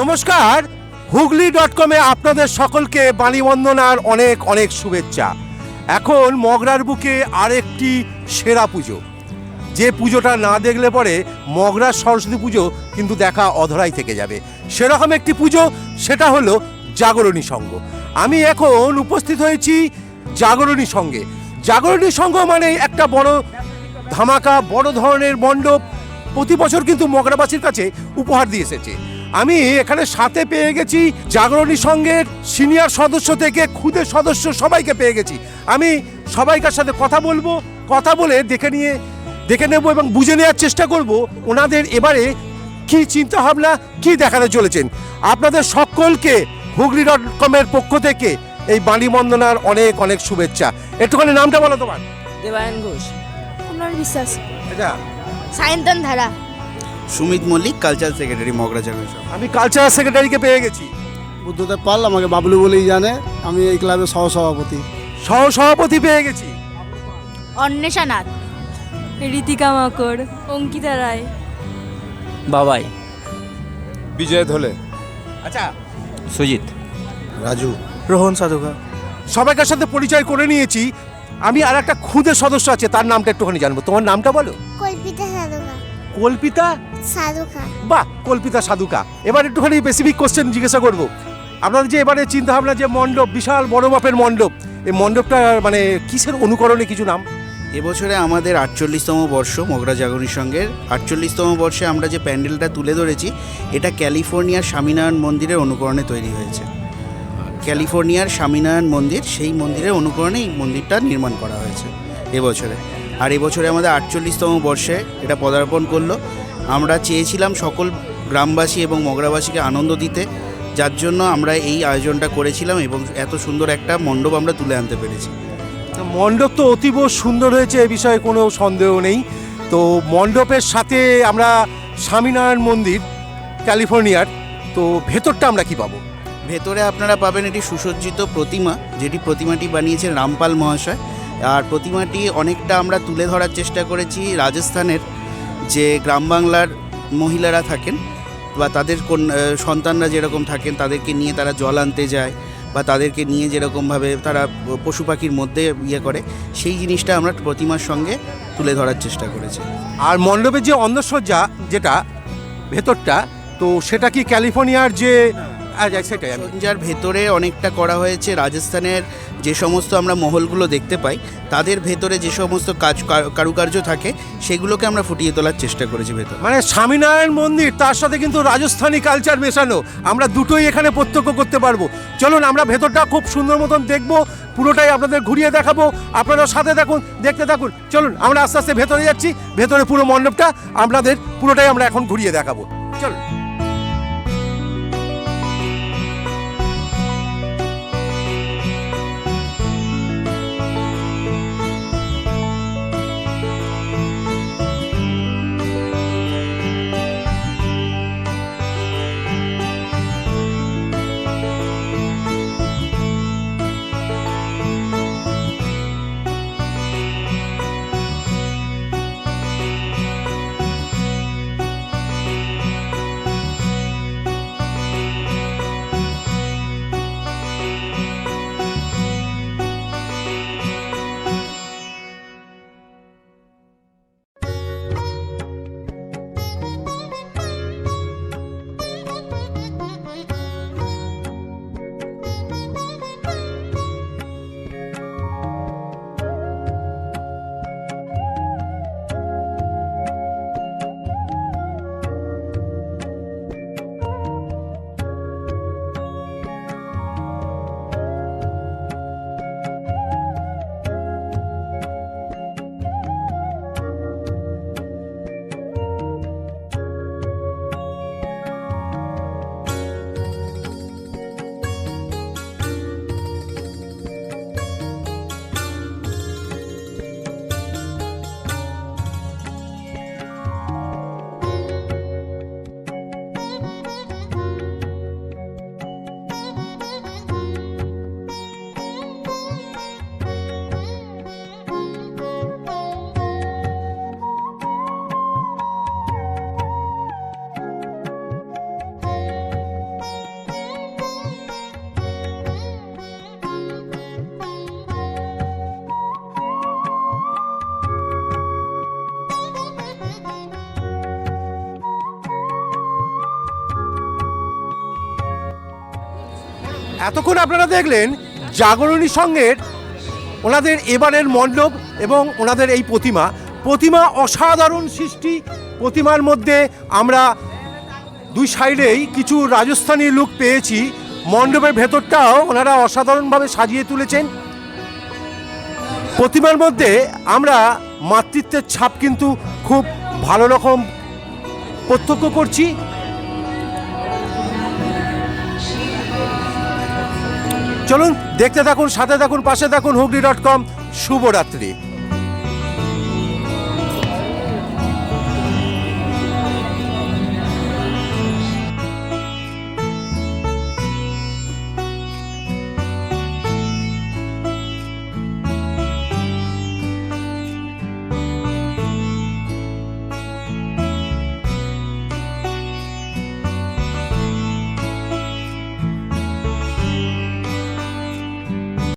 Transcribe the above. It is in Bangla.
নমস্কার। হুগলি ডট কমে আপনাদের সকলকে বাণীবন্দনার অনেক অনেক শুভেচ্ছা। এখন মগরার বুকে আরেকটি সেরা পুজো। যে পুজোটা না দেখলে পরে মগরার সরস্বতী পুজো কিন্তু দেখা অধরাই থেকে যাবে। সেরকম একটি পুজো, সেটা হলো জাগরণী সংঘ আমি এখন উপস্থিত হয়েছি জাগরণী সঙ্গে। জাগরণী সংঘ মানে একটা বড় ধামাকা, বড় ধরনের মণ্ডপ। প্রতি বছর কিন্তু মগরাবাসীর কাছে উপহার দিয়ে এসেছে। আমি এখানে সাথে পেয়ে গেছি জাগরণী সংঘের সিনিয়র সদস্য থেকে খুদে সদস্য সবাইকে পেয়ে গেছি। আমি সবাইকার সাথে কথা বলব কথা বলে দেখে নিয়ে দেখে নেব এবং বুঝে নেওয়ার চেষ্টা করব ওনাদের এবারে কি চিন্তা ভাবনা কি দেখাতে চলেছেন। আপনাদের সকলকে হুগলি ডট কমের পক্ষ থেকে এই বাণী বন্দনার অনেক অনেক শুভেচ্ছা। একটুখানি নামটা বলো তোমার। দেবায়ন ঘোষ। বিশ্বাস। এটা? সায়ন্তন ধারা। সুমিত মল্লিক কালচার সেক্রেটারি মগরা জগন্নাথ আমি কালচারাল সেক্রেটারিকে পেয়ে গেছি। বুদ্ধদেব পাল আমাকে বাবলু বলেই জানে আমি এই ক্লাবের সহসভাপতি। সহ সভাপতি পেয়ে গেছি। অন্বেষা নাথ রীতিকা মাকড় অঙ্কিতা রায়। বাবাই। বিজয় ধলে। আচ্ছা। সুজিত। রাজু। রোহন সাধুকা সবাইকার সাথে পরিচয় করে নিয়েছি। আমি আর একটা খুদে সদস্য আছে তার নামটা একটুখানি জানব। তোমার নামটা বলো। কল্পিতা? সাধুকা। বাহ কল্পিতা সাধুকা। এবার একটুখানি স্পেসিফিক কোশ্চেন জিজ্ঞাসা করব। আপনাদের যে এবারে চিন্তা ভাবনা যে মণ্ডপ বিশাল বড় মাপের মণ্ডপ এই মণ্ডপটা মানে কিসের অনুকরণে কিছু নাম? এবছরে আমাদের আটচল্লিশতম বর্ষ মগরা জাগরণী সঙ্গের। আটচল্লিশতম বর্ষে আমরা যে প্যান্ডেলটা তুলে ধরেছি এটা ক্যালিফোর্নিয়ার স্বামীনারায়ণ মন্দিরের অনুকরণে তৈরি হয়েছে। ক্যালিফোর্নিয়ার স্বামীনারায়ণ মন্দির সেই মন্দিরের অনুকরণে এই মন্দিরটা নির্মাণ করা হয়েছে এবছরে। আর এবছরে আমাদের আটচল্লিশতম বর্ষে এটা পদার্পণ করল। আমরা চেয়েছিলাম সকল গ্রামবাসী এবং মগরাবাসীকে আনন্দ দিতে যার জন্য আমরা এই আয়োজনটা করেছিলাম এবং এত সুন্দর একটা মণ্ডপ আমরা তুলে আনতে পেরেছি। তো মণ্ডপ তো অতীব সুন্দর হয়েছে এ বিষয়ে কোনো সন্দেহ নেই। তো মণ্ডপের সাথে আমরা স্বামীনারায়ণ মন্দির ক্যালিফোর্নিয়ার তো ভেতরটা আমরা কি পাবো? ভেতরে আপনারা পাবেন এটি সুসজ্জিত প্রতিমা যেটি প্রতিমাটি বানিয়েছেন রামপাল মহাশয়। আর প্রতিমাটি অনেকটা আমরা তুলে ধরার চেষ্টা করেছি রাজস্থানের যে গ্রাম বাংলার মহিলারা থাকেন বা তাদের কোন সন্তানরা যেরকম থাকেন তাদেরকে নিয়ে তারা জল আনতে যায় বা তাদেরকে নিয়ে যেরকমভাবে তারা পশু পাখির মধ্যে ইয়ে করে সেই জিনিসটা আমরা প্রতিমার সঙ্গে তুলে ধরার চেষ্টা করেছি। আর মণ্ডপের যে অন্দরসজ্জা যেটা ভেতরটা তো সেটা কি ক্যালিফোর্নিয়ার যে আচ্ছা, সেটাই যার ভেতরে অনেকটা করা হয়েছে। রাজস্থানের যে সমস্ত আমরা মহলগুলো দেখতে পাই, তাদের ভেতরে যে সমস্ত কাজ কারুকার্য থাকে, সেগুলোকে আমরা ফুটিয়ে তোলার চেষ্টা করেছি ভেতরে। মানে স্বামীনারায়ণ মন্দির, তার সাথে কিন্তু রাজস্থানী কালচার মেশানো, আমরা দুটোই এখানে প্রত্যক্ষ করতে পারব। চলুন, আমরা ভেতরটা খুব সুন্দর মতন দেখব, পুরোটাই আপনাদের ঘুরিয়ে দেখাবো, আপনারা সাথে দেখুন দেখতে থাকুন। চলুন, আমরা আস্তে আস্তে ভেতরে যাচ্ছি, ভেতরে পুরো মণ্ডপটা, আপনাদের পুরোটাই আমরা এখন ঘুরিয়ে দেখাবো। চলুন। এতক্ষণ আপনারা দেখলেন জাগরণী সঙ্গের ওনাদের এবারের মণ্ডপ এবং ওনাদের এই প্রতিমা। প্রতিমা অসাধারণ সৃষ্টি। প্রতিমার মধ্যে আমরা দুই সাইডেই কিছু রাজস্থানী লুক পেয়েছি। মণ্ডপের ভেতরটাও ওনারা অসাধারণভাবে সাজিয়ে তুলেছেন। প্রতিমার মধ্যে আমরা মাতৃত্বের ছাপ কিন্তু খুব ভালো রকম প্রত্যক্ষ করছি। চলুন দেখতে থাকুন সাথে থাকুন পাশে থাকুন হুগলি ডট কম শুভরাত্রি।